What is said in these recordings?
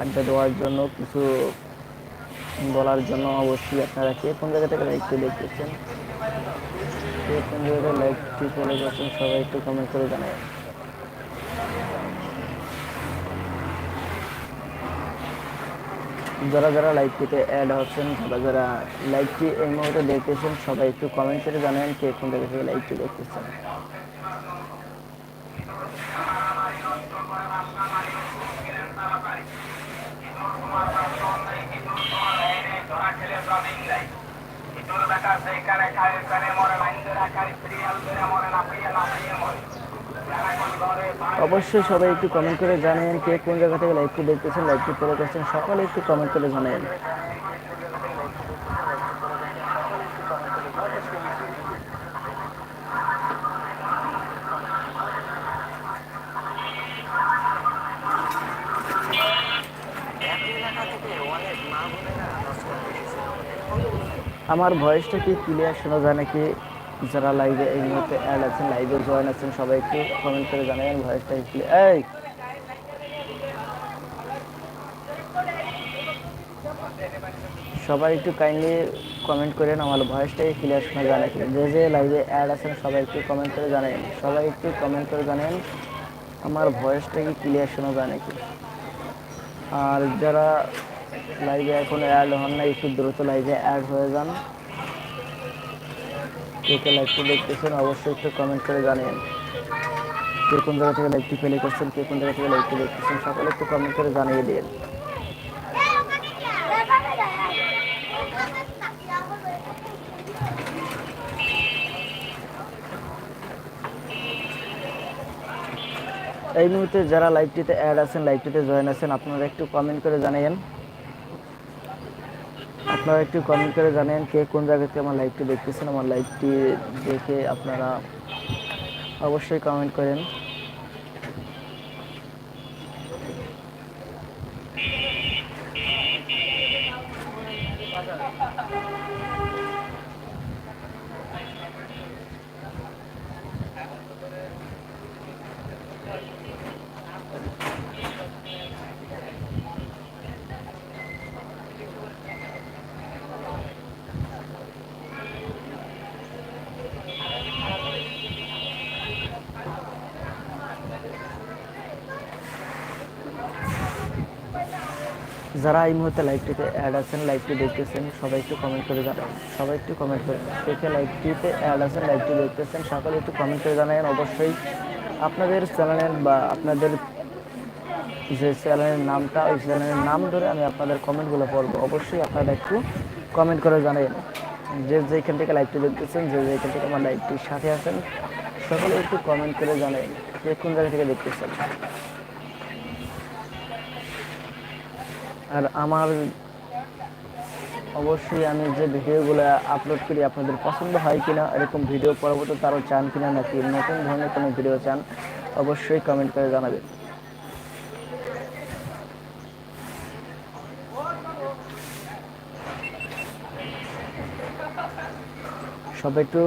আড্ডা দেওয়ার জন্য, কিছু বলার জন্য অবশ্যই আপনারা কে কোন জায়গা থেকে লাইভটি দেখতেছেন কে কোন জায়গায় লাইভটি ফলো করছেন সবাই একটু কমেন্ট করে জানাই যারা যারা লাইভটিতে অ্যাড হচ্ছেন, যারা যারা লাইভটি এই মুহূর্তে দেখতেছেন সবাই একটু কমেন্ট করে জানাবেন কে কোন জায়গা থেকে লাইভটি দেখতেছেন অবশ্যই সবাই একটু কমেন্ট করে জানেন কে কোন জায়গা থেকে লাইভটি দেখতেছেন লাইভটি ফলো করছেন সকলে একটু কমেন্ট করে জানেন। আমার ভয়েসটা কি ক্লিয়ার শোনা যায় নাকি? যারা লাইভে এই মুহূর্তে অ্যাড আছেন লাইভে জয়েন আছেন, সবাই একটু কমেন্ট করে জানাবেন ভয়েসটা কি এই! সবাই একটু কাইন্ডলি কমেন্ট করেন আমার ভয়েসটাই ক্লিয়ার শোনা যায় যে যে লাইভে অ্যাড আছেন, সবাই একটু কমেন্ট করে জানেন সবাই একটু কমেন্ট করে জানেন আমার ভয়েসটা কি ক্লিয়ার শোনা যায় নাকি? আর যারা লাইভে এখন অ্যাড হন না একটু দ্রুত লাইভে অ্যাড হয়ে যান। কে কে লাইভটি দেখতেছেন, অবশ্যই একটু কমেন্ট করে জানেন কে কোন জায়গা থেকে লাইভটি প্লে করছেন, কে কোন জায়গা থেকে লাইভটি দেখতেছেন, সকলে একটু কমেন্ট করে জানিয়ে দিন এই মুহূর্তে যারা লাইভটিতে অ্যাড আছেন, লাইভটিতে জয়েন আছেন, আপনারা একটু কমেন্ট করে জানাইন আপনারা একটু কমেন্ট করে জানেন কে কোন জায়গা থেকে আমার লাইভটি দেখতেছেন, আমার লাইভটি দেখে আপনারা অবশ্যই কমেন্ট করেন। যারা এই মুহূর্তে লাইভটিতে অ্যাড আছেন লাইভটি দেখতেছেন, সবাই একটু কমেন্ট করে জানান। সবাই একটু কমেন্ট করে দেখে লাইভটিতে অ্যাড আছেন লাইভটি দেখতেছেন, সকলে একটু কমেন্ট করে জানাবেন অবশ্যই আপনাদের চ্যানেলের বা আপনাদের যে চ্যানেলের নামটা, ওই চ্যানেলের নাম ধরে আমি আপনাদের কমেন্টগুলো পড়ব। অবশ্যই আপনারা একটু কমেন্ট করে জানাবেন যে যেখান থেকে লাইভটি দেখতেছেন, যে যেখান থেকে আমার লাইভটির সাথে আছেন, সকলে একটু কমেন্ট করে জানাবেন যে কোন জায়গা থেকে দেখতেছেন। আর আমার অবশ্যই আমি যে ভিডিওগুলো আপলোড করি আপনাদের পছন্দ হয় কিনা, এরকম ভিডিও পরবর্তীতে আরও চান কিনা নাকি নতুন ধরনের কোনো ভিডিও চান, অবশ্যই কমেন্ট করে জানাবেন। সবাই একটু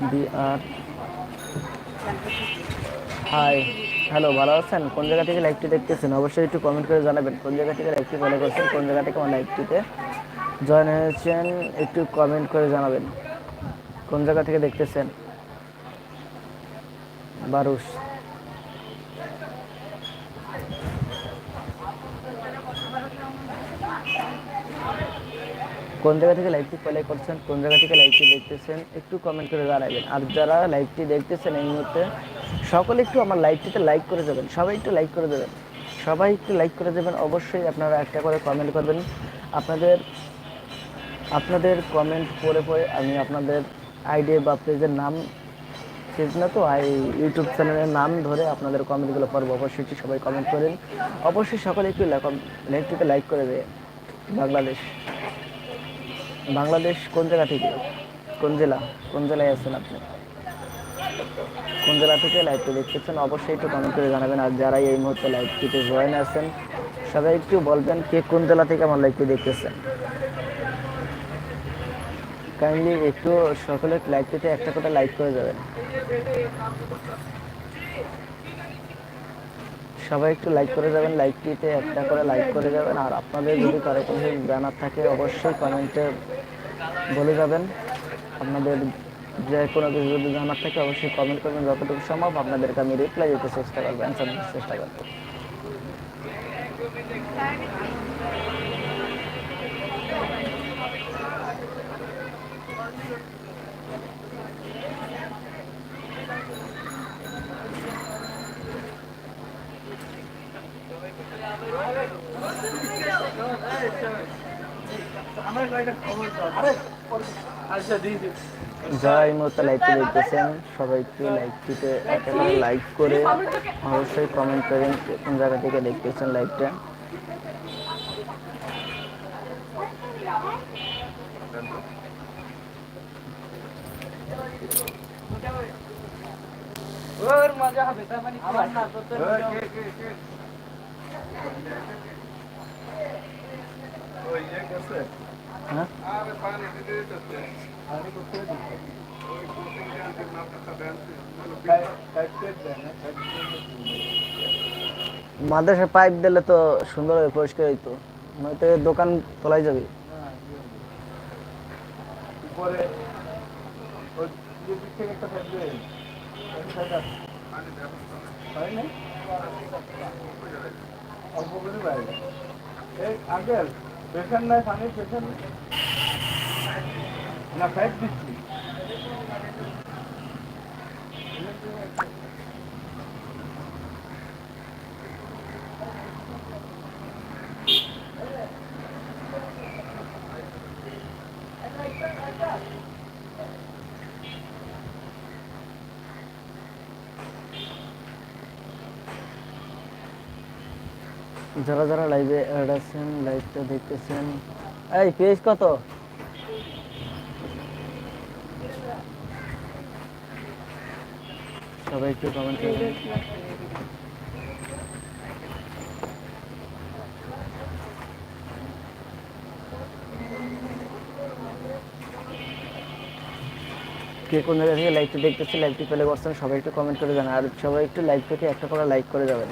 বি আর। হাই হ্যালো ভালো আছেন? কোন জায়গা থেকে লাইভটি দেখতেছেন? অবশ্যই একটু কমেন্ট করে জানাবেন। কোন জায়গা থেকে লাইভটি ফলো করছেন? কোন জায়গা থেকে আমার লাইভটিতে জয়েন হয়েছেন? একটু কমেন্ট করে জানাবেন। কোন জায়গা থেকে দেখতেছেন? বারুস কোন জায়গা থেকে লাইভটি প্লে করছেন, কোন জায়গা থেকে লাইভটি দেখতেছেন, একটু কমেন্ট করে জানাবেন। আর যারা লাইভটি দেখতেছেন এই মুহূর্তে, সকলে একটু আমার লাইভটিতে লাইক করে দেবেন সবাই একটু লাইক করে দেবেন। সবাই একটু লাইক করে দেবেন, অবশ্যই আপনারা একটা করে কমেন্ট করবেন। আপনাদের আপনাদের কমেন্ট পড়ে পড়ে আমি আপনাদের আইডি বা পেজের নাম পেজ না তো আই ইউটিউব চ্যানেলের নাম ধরে আপনাদের কমেন্টগুলো পড়ব, অবশ্যই একটু সবাই কমেন্ট করেন। অবশ্যই সকলে একটু লাইক লাইভটিতে লাইক করে দেয় বাংলাদেশ। বাংলাদেশ কোন জায়গা থেকে? কোন জেলা? কোন জেলায় আছেন আপনি? কোন জেলা থেকে লাইভটি দেখতেছেন? অবশ্যই একটু কমেন্ট করে জানাবেন। আর যারা এই মুহূর্তে লাইভটিতে জয়েন আছেন, সবাই একটু বলবেন কে কোন জেলা থেকে আমার লাইভটি দেখতেছেন। কাইন্ডলি একটু সকলে লাইভটিতে একটা করে লাইক করে দেবেন সবাই একটু লাইক করে যাবেন লাইকটিতে একটা করে লাইক করে যাবেন। আর আপনাদের যদি কারও কোনো ব্যানার থাকে, অবশ্যই কমেন্টে বলে যাবেন। আপনাদের যে কোনো কিছু যদি জানার থাকে, অবশ্যই কমেন্ট করবেন। যতটুকু সম্ভব আপনাদেরকে আমি রিপ্লাই দিতে চেষ্টা করব অ্যান্সার দিতে চেষ্টা করব। এই মুহূর্তে লাইভটি দেখতেছেন সবাই একটু লাইভটিতে একটা করে লাইক করে অবশ্যই কমেন্ট করেন কোন জায়গা থেকে দেখতেছেন লাইভটা ওর মজা হবে হ্যাঁ মাদ্রাসায় পাইপ দিলে তো সুন্দর হবে পরিষ্কার হইতো। নয়তো দোকান তোলাই যাবে। হয় না অল্প করে বাইরে। এই আঙ্কেল পেশেন্ট নাই পানির পেশেন্ট না ফ্যাট দিচ্ছি। যারা যারা লাইভে অ্যাড আছেন লাইভটা দেখতেছেন। এই পেজ কত? সবাই একটু কমেন্ট কে কোন জায়গা থেকে লাইভটি দেখতেছে লাইভটি পেলে করছেন, সবাই একটু কমেন্ট করে জানান। আর সবাই একটু লাইভ থেকে একটা করে লাইক করে যাবেন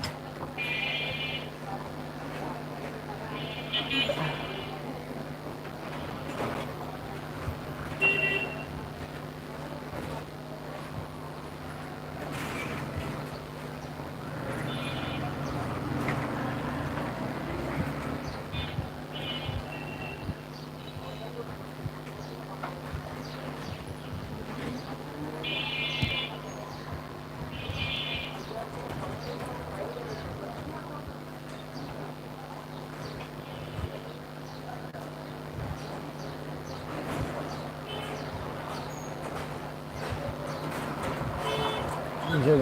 যে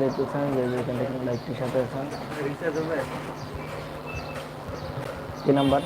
যেখান থেকে লাইভটি দেখতেছেন যে যেখান থেকে লাইভটির সাথে আছেন কি নাম্বার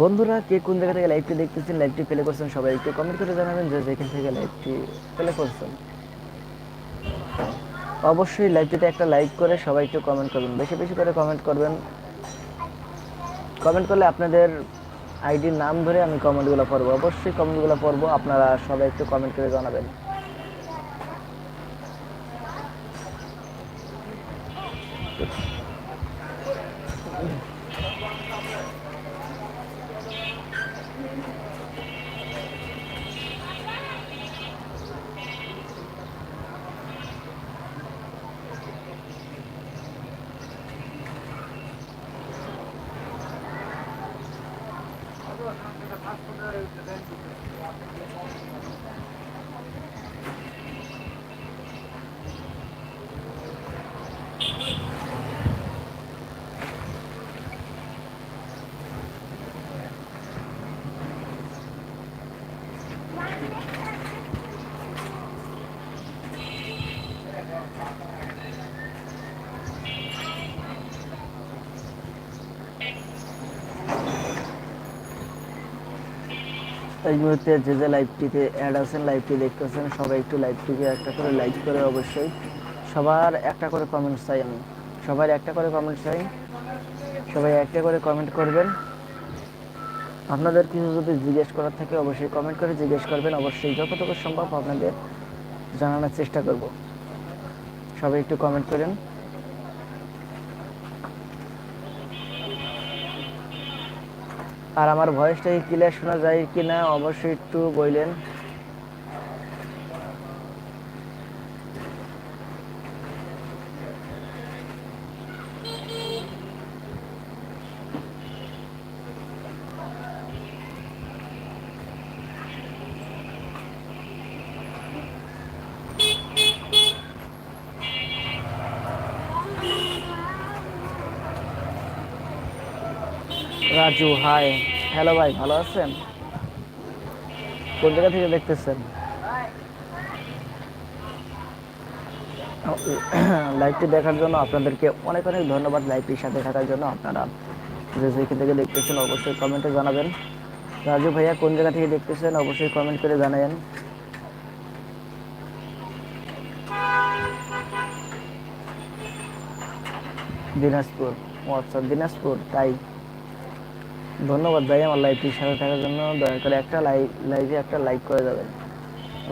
বন্ধুরা, কে কোন জায়গা থেকে লাইভটি দেখতেছেন লাইভটি প্লে করছেন সবাই একটু কমেন্ট করে জানাবেন যে যেখান থেকে লাইভটি প্লে করছেন। অবশ্যই লাইভটিতে একটা লাইক করে সবাই একটু কমেন্ট করবেন। বেশি বেশি করে কমেন্ট করবেন। কমেন্ট করলে আপনাদের আইডির নাম ধরে আমি কমেন্টগুলো পড়ব। অবশ্যই কমেন্টগুলো পড়ব, আপনারা সবাই একটু কমেন্ট করে জানাবেন। এই মুহূর্তে যে যে লাইভটিতে অ্যাড আছেন লাইভটি দেখতেছেন, সবাই একটু লাইভটিকে একটা করে লাইক করে অবশ্যই। সবার একটা করে কমেন্ট চাই আমি। সবার একটা করে কমেন্ট চাই। সবাই একটা করে কমেন্ট করবেন। আপনাদের কিছু যদি জিজ্ঞেস করার থাকে অবশ্যই কমেন্ট করে জিজ্ঞেস করবেন। অবশ্যই যতটুকু সম্ভব আপনাদের জানানোর চেষ্টা করব। সবাই একটু কমেন্ট করেন। আর আমার ভয়েসটা ক্লিয়ার শোনা যায় কিনা অবশ্যই একটু বললেন রাজু হাই হ্যালো ভাই, ভালো আছেন? কোন জায়গা থেকে দেখতেছেন? লাইভটি দেখার জন্য আপনাদেরকে অনেক অনেক ধন্যবাদ লাইভটির সাথে থাকার জন্য। আপনারা যে যেখান থেকে দেখতেছেন, অবশ্যই কমেন্টে জানাবেন। রাজু ভাইয়া, কোন জায়গা থেকে দেখতেছেন, অবশ্যই কমেন্ট করে জানাবেন দিনাজপুর ও আচ্ছা দিনাজপুর, তাই। ধন্যবাদ ভাই আমার লাইভটির সাথে থাকার জন্য। দয়া করে একটা লাইভ লাইভে একটা লাইক করে যাবেন।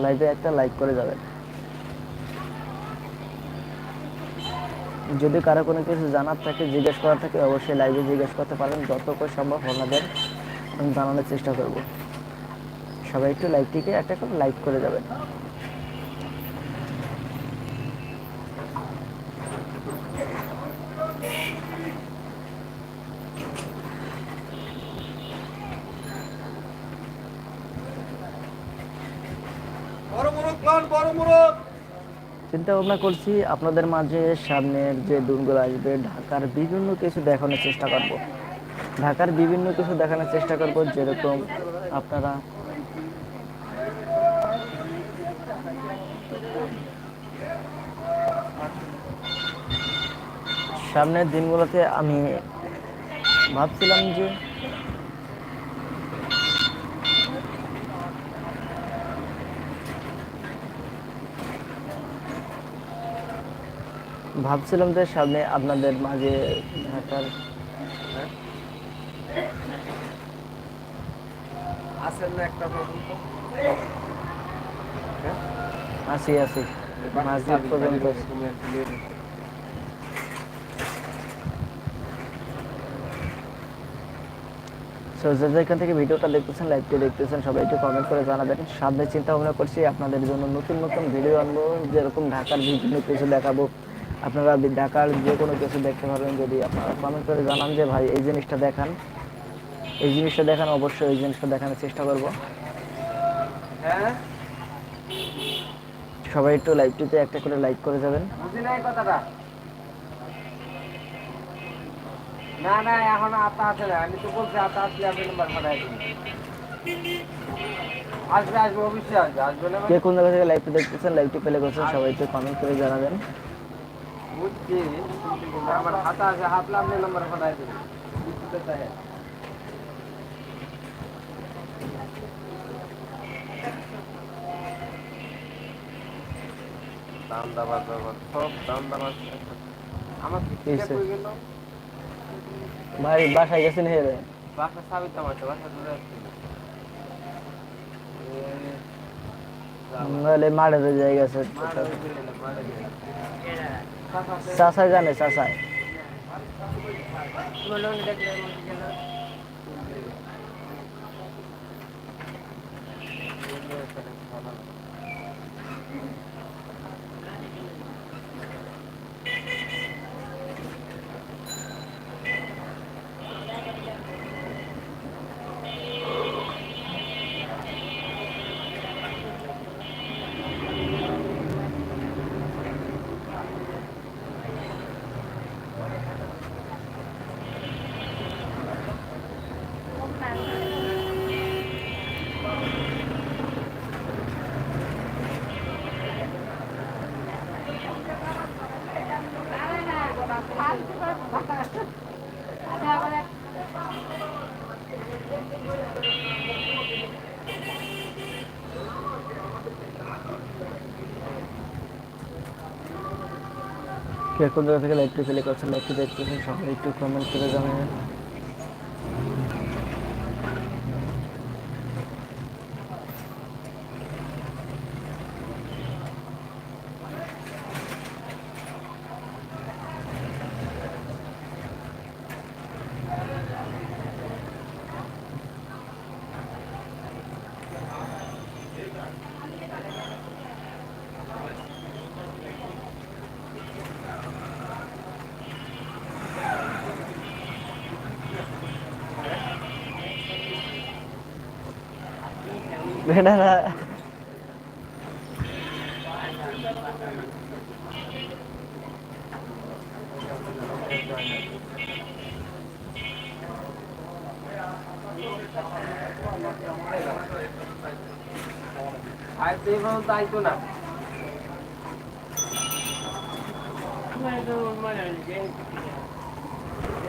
লাইভে একটা লাইক করে যাবেন। যদি কারও কোনো কিছু জানার থাকে, জিজ্ঞেস করার থাকে, অবশ্যই লাইভে জিজ্ঞেস করতে পারেন। যত করে সম্ভব আপনাদের জানানোর চেষ্টা করব। সবাই একটু লাইভটিকে একটা করে লাইক করে যাবেন বড় মুরগ লন বড় মুরগ চিন্তা ভাবনা করছি আপনাদের মাঝে সামনের যে দিনগুলো আসবে, ঢাকার বিভিন্ন কিছু দেখানোর চেষ্টা করব। ঢাকার বিভিন্ন কিছু দেখানোর চেষ্টা করব, যেরকম আপনারা সামনের দিনগুলোতে আমি ভাবছিলাম যে ভাবছিলাম যে সামনে আপনাদের মাঝে ঢাকার আসেন না একটা আসি আসি। মাঝদিক পর্যন্ত সো যে যেখান থেকে ভিডিওটা দেখতেছেন লাইভটি দেখতেছেন সবাই একটু কমেন্ট করে জানাবেন। সামনে চিন্তা ভাবনা করছি আপনাদের জন্য নতুন নতুন ভিডিও আনব যেরকম ঢাকার বিভিন্ন কিছু দেখাবো। আপনারা ঢাকার যে কোনো কিছু দেখতে পারবেন যদি আপনারা কমেন্ট করে জানান যে ভাই এই জিনিসটা দেখান। এই জিনিসটা দেখান অবশ্যই এই জিনিসটা দেখানোর চেষ্টা করব। হ্যাঁ? সবাই একটু লাইভটিতে একটা করে লাইক করে যাবেন। কথাটা? না না এখন আতা আছে না আমি তো বলছি আতা আসলে আপনি নাম্বার পাঠাই দিন। আসবে আসবে অবশ্যই আসবে আসবে না কে কোন জায়গা থেকে লাইভটি দেখতেছেন লাইভটি পেলে করছেন সবাই একটু কমেন্ট করে জানাবেন। বুঝছি আমার হাতা আছে হাতলে আপনি নাম্বার পাঠাই দিন বুঝতে চাই দাম দাবা দাবা সব দাম দাবা আমার এই টিকে সে। কই গেল ভাই বাসায় গেছেন হে রে বাসা সাবি তো আমার বাসা দূরে আসছিল নাহলে মাঠের জায়গা আছে মারা গেছিল চাষাই জানে চাষাই কে কোন জায়গা থেকে লাইভটি ফেলে করছেন লাইভটি দেখতেছেন সবাই একটু কমেন্ট করে জানাবেন। বেটারা আর তো এভাবে তো আইতো না এই জন্য কিন্তু চিন্তা করে দেখো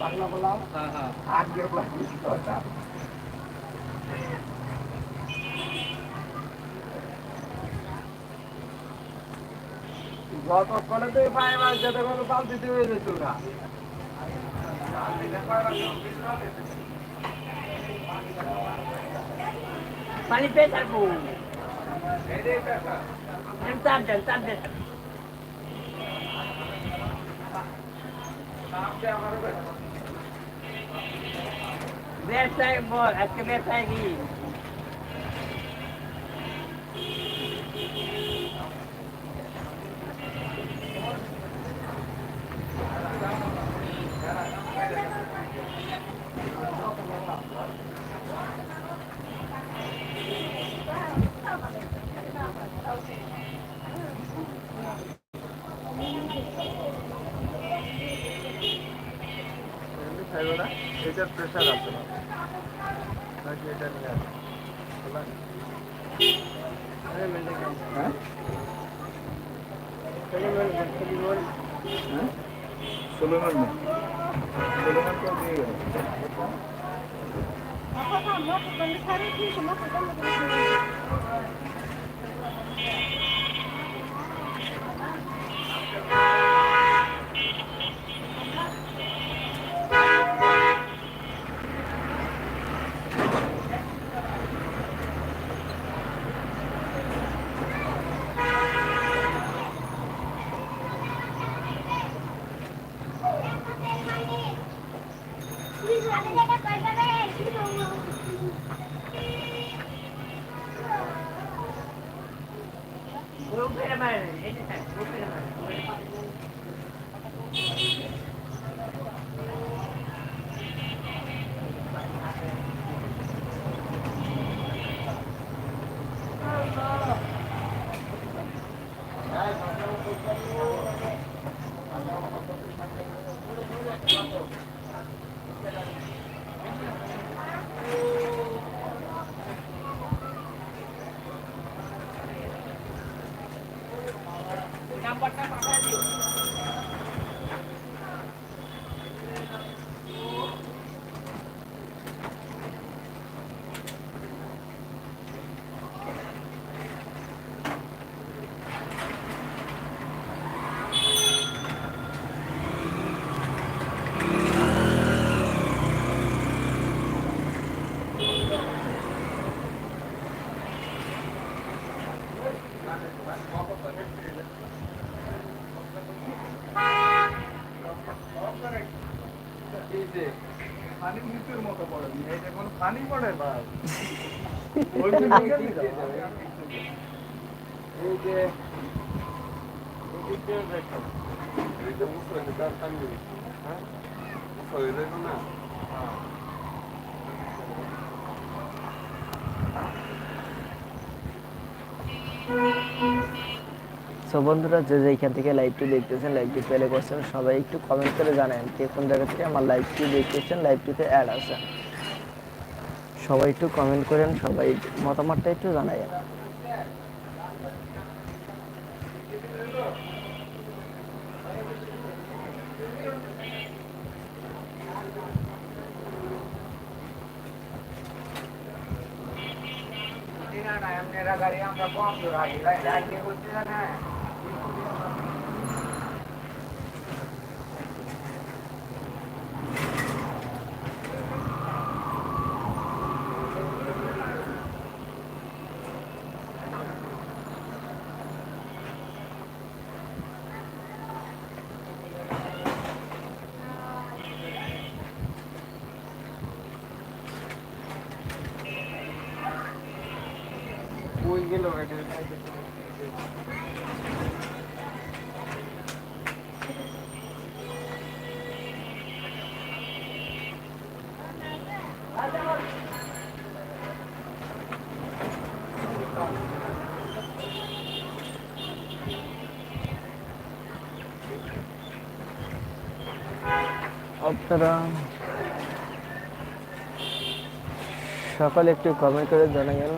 বাংলা বললাম। আগে কথা যতক্ষণে তুই পায়ে মাছ যেতে কোনো পাল দিতে হয়ে যেত না পানি পেয়ে থাকব চাপ দেন চাপ দেন। ব্যবসায় বল আজকে ব্যবসায় কি এটার প্রেশার আছে না নাকি এটা নিয়ে আসে হ্যাঁ হ্যাঁ সুলেমান না সুলেমান তো দিয়ে গেল উপরে মারেন এই যে থাক, উপরে মারেন নাম্বারটা পাঠিয়ে দিও এই যে পানি মৃত্যুর মতো পড়ে এটা কোনো পানি পড়ে ভাই ওইটা নিয়ে দিয়ে দাও। এই যে এই যে কেউ দেখো। এইটা বুঝতে পারছি, তার কান্দি। হ্যাঁ? বুঝতে পারছি, দেখো না? সো বন্ধুরা, যে যেখান থেকে লাইভটি দেখতেছেন লাইভটি পেলে করছেন, সবাই একটু কমেন্ট করে জানেন কে কোন জায়গা থেকে আমার লাইভটি দেখতেছেন লাইভটিতে অ্যাড আছে। সবাই একটু কমেন্ট করেন সবাই মতামতটা একটু জানাই আমরা কম দূর আগে লাইট দিয়ে করছি না না ওই গেল এটা আপনারা সকালে একটু কমেন্ট করে জানাবেন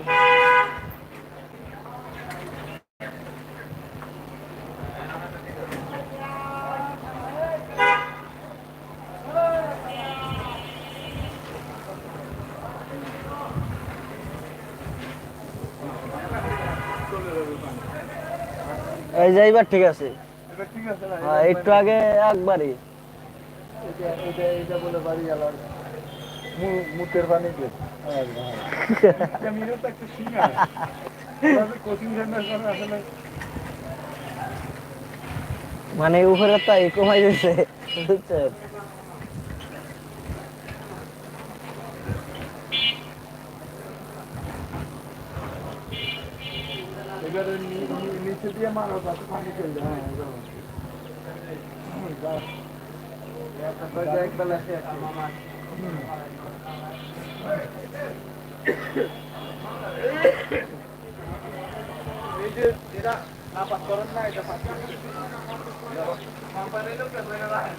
এই যাইবার ঠিক আছে। এটা ঠিক আছে না হ্যাঁ, একটু আগে একবারই। এটা এটা এটা বলে বাড়ি গেলার মুতের পানি দিয়ে মানে উপরে তাই কমাই দিছে বুঝছেন? এবারে নি- নি- নিচে দিয়ে মারো পানি চলে যায় নাপাক করেন না এটা কোম্পানির লোক রাখেন।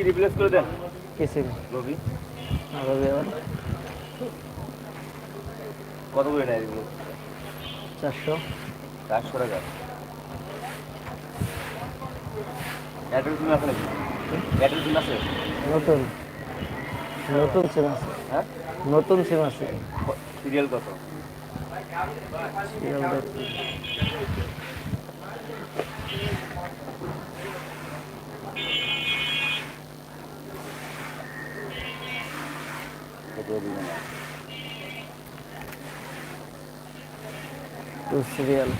কি রিপ্লেস করে দেন? কিছু রবি। এবার কত করে নেয় এগুলো? চারশো। চারশো টাকা। এয়ারটেল সিম আছে নাকি? এয়ারটেল সিম আছে? নতুন। নতুন সিম আছে। হ্যাঁ? নতুন সিম আছে। সিরিয়াল কত? সিরিয়াল দেখতে। কত দিবেন না টু সিরিয়াল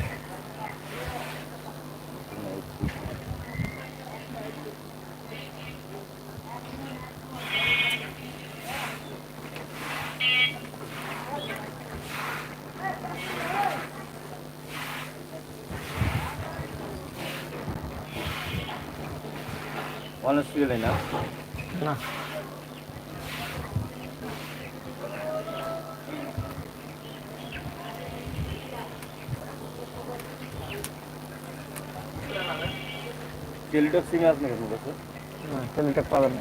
অনেক সিরিয়াল না না টেলিটক সিমে আছে নাকি আপনার কাছে না টেলিটক পাবেন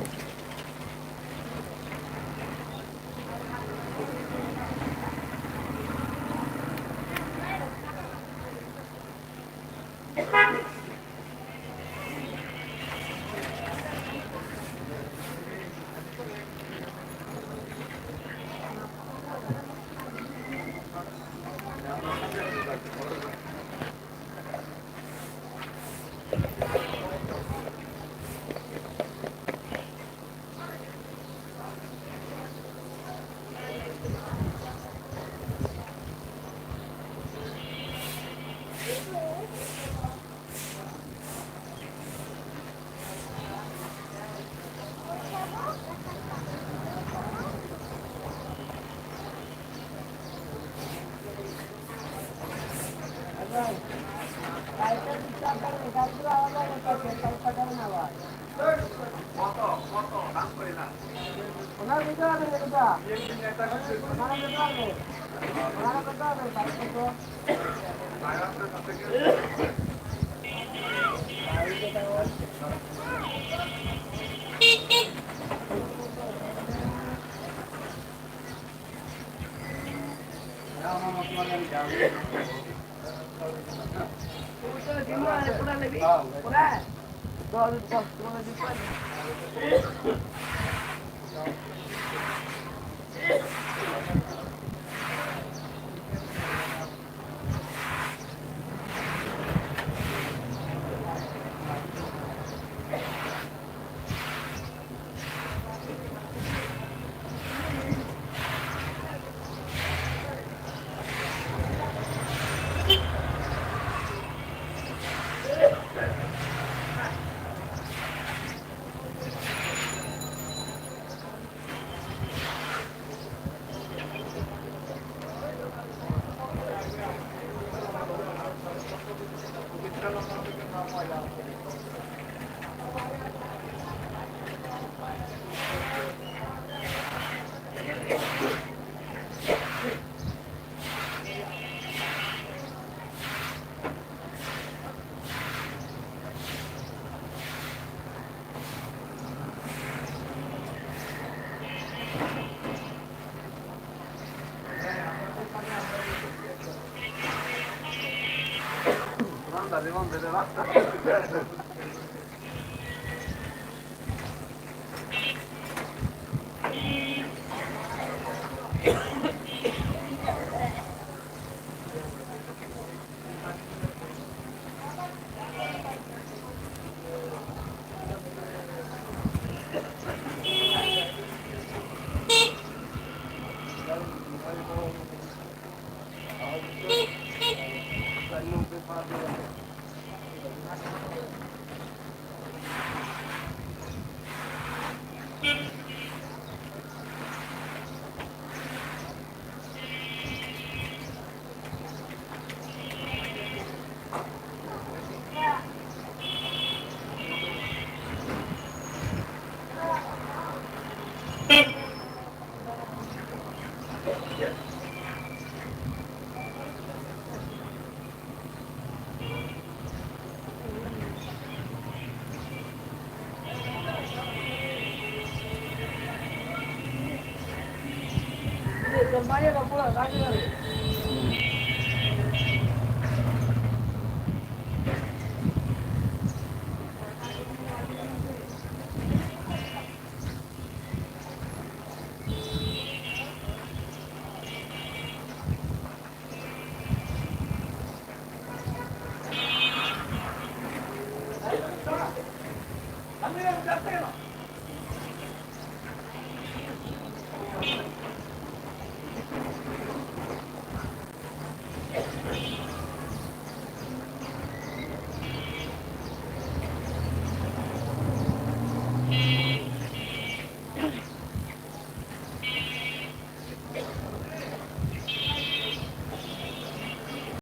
না আমি Ben de rahat da. கொஞ்சம் மாதிரியே நம்ம ராஜினாரு